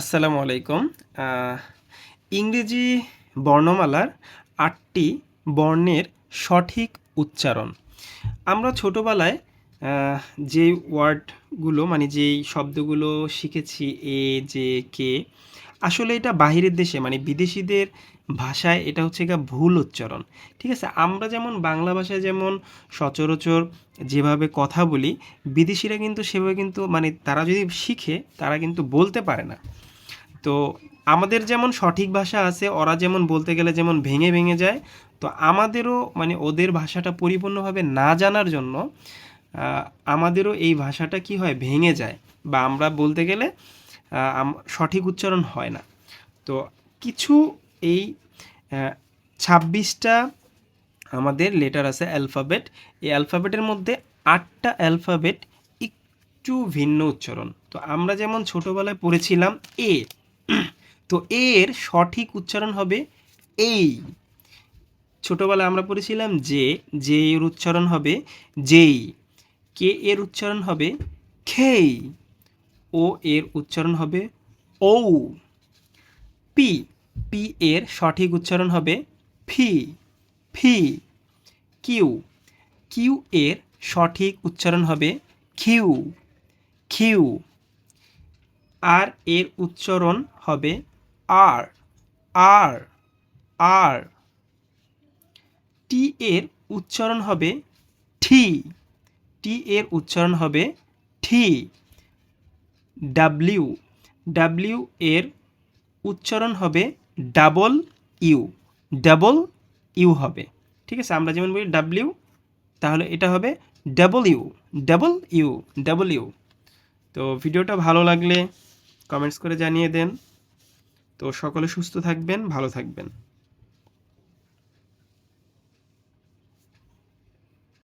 আসসালামু আলাইকুম। ইংরেজি বর্ণমালার আটটি বর্ণের সঠিক উচ্চারণ। আমরা ছোটোবেলায় যে ওয়ার্ডগুলো মানে যেই শব্দগুলো শিখেছি, এ যে কে আসলে এটা বাহিরের দেশে মানে বিদেশিদের ভাষায় এটা হচ্ছে গা ভুল উচ্চারণ। ঠিক আছে? আমরা যেমন বাংলা ভাষায় যেমন সচরাচর যেভাবে কথা বলি, বিদেশিরা কিন্তু সেভাবে কিন্তু মানে তারা যদি শিখে, তারা কিন্তু বলতে পারে না। তো আমাদের যেমন সঠিক ভাষা আছে, ওরা যেমন বলতে গেলে যেমন ভেঙে ভেঙে যায়, তো আমাদেরও মানে ওদের ভাষাটা পরিপূর্ণভাবে না জানার জন্য আমাদেরও এই ভাষাটা কি হয়, ভেঙে যায়। বা আমরা বলতে গেলে সঠিক উচ্চারণ হয় না। তো কিছু এই ছাব্বিশটা আমাদের লেটার আছে অ্যালফাবেট এই অ্যালফাবেটের মধ্যে আটটা অ্যালফাবেট একটু ভিন্ন উচ্চারণ। তো আমরা যেমন ছোটোবেলায় পড়েছিলাম এ, তো এর সঠিক উচ্চারণ হবে এই। ছোটোবেলায় আমরা পড়েছিলাম যে যে এর উচ্চারণ হবে যেই। কে এর উচ্চারণ হবে খেই। ও এর উচ্চারণ হবে ও পি পি এর সঠিক উচ্চারণ হবে ফি ফি। কিউ কিউ এর সঠিক উচ্চারণ হবে কিউ কিউ আর এর উচ্চারণ হবে আর আর আর। টি এর উচ্চারণ হবে ঠি, টি এর উচ্চারণ হবে ঠি। ডাব্লিউ ডাব্লিউ এর উচ্চারণ হবে ডাবল ইউ ডাবল ইউ হবে। ঠিক আছে? আমরা যেমন বলি ডাব্লিউ তাহলে এটা হবে double U double U double U তো ভিডিওটা ভালো লাগলে কমেন্টস করে জানিয়ে দেন। তো সকলে সুস্থ থাকবেন, ভালো থাকবেন।